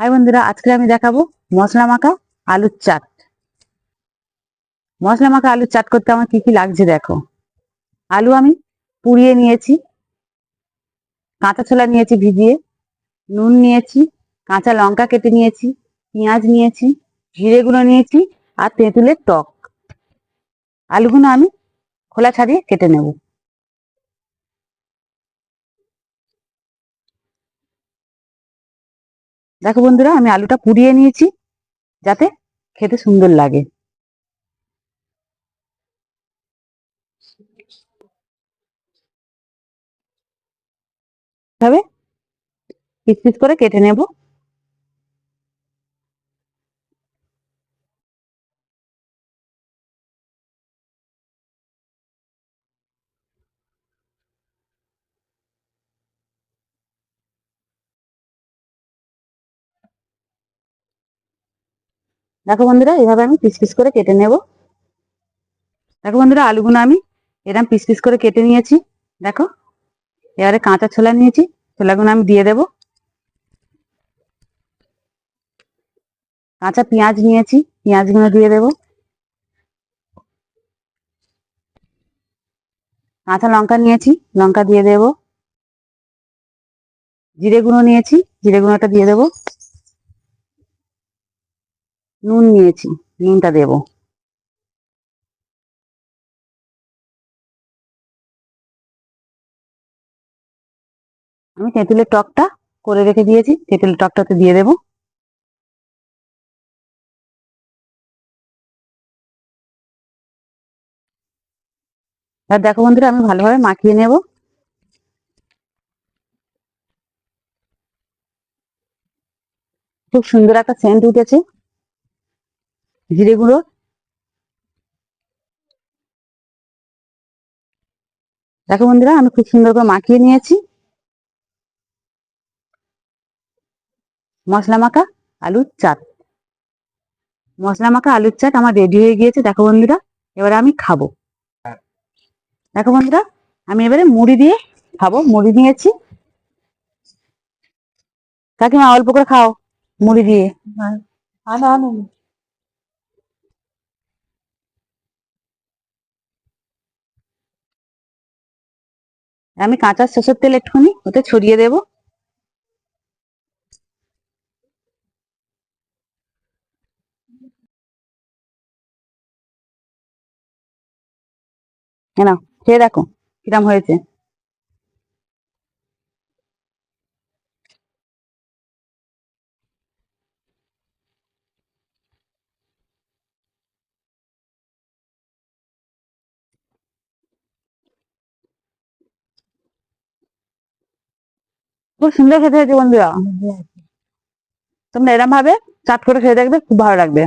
High বন্ধুরা, আজকে আমি দেখাবো মশলা মাখা আলুর চাট। মশলা মাখা আলুর চাট করতে আমার কি কি লাগছে দেখো। আলু আমি পুড়িয়ে নিয়েছি, কাঁচা ছোলা নিয়েছি ভিজিয়ে, নুন নিয়েছি, কাঁচা লঙ্কা কেটে নিয়েছি, পেঁয়াজ নিয়েছি, জিরে গুঁড়ো নিয়েছি আর তেঁতুলের টক। আলুগুলো আমি খোলা ছাড়িয়ে কেটে নেব। দেখো বন্ধুরা আমি আলুটা পুড়িয়ে নিয়েছি যাতে খেতে সুন্দর লাগে। করে কেটে নেব। দেখো বন্ধুরা, এভাবে আমি পিস পিস করে কেটে নেব। দেখো বন্ধুরা, আলুগুলো আমি এরকম পিস পিস করে কেটে নিয়েছি। দেখো, এবারে কাঁচা ছোলা নিয়েছি, ছোলাগুলো আমি দিয়ে দেব। কাঁচা পেঁয়াজ নিয়েছি, পেঁয়াজগুলো দিয়ে দেব। কাঁচা লঙ্কা নিয়েছি, লঙ্কা দিয়ে দেব। জিরে গুঁড়ো নিয়েছি জিরে গুঁড়োটা দিয়ে দেব। নুন নিয়েছি, নুনটা দেব। আমি তেঁতুলের টকটা করে রেখে দিয়েছি, তেঁতুলের টকটাতে দিয়ে দেব। আর দেখো বন্ধুরা, আমি ভালোভাবে মাখিয়ে নেব। খুব সুন্দর একটা সেন্ট উঠেছে। জিরে গুঁড়ো দেখো বন্ধুরা, আমি খুব সুন্দর করে মাখিয়ে নিয়েছি। মশলা মাখা আলুর চাট। মশলা মাখা আলুর চাট আমার রেডি হয়ে গিয়েছে, দেখো বন্ধুরা। এবারে আমি খাব। দেখো বন্ধুরা, আমি এবারে মুড়ি দিয়ে খাব, মুড়ি নিয়েছি কাকিমা, অল্প করে খাও মুড়ি দিয়ে। আমি কাঁচা সরষের তেল একটুখানি ওতে ছড়িয়ে দেব। না খেয়ে দেখো কিরম হয়েছে। খুব সুন্দর খেতে হয়েছে বন্ধুরা। তোমরা এরম ভাবে চাট করে খেয়ে দেখবে খুব ভালো লাগবে।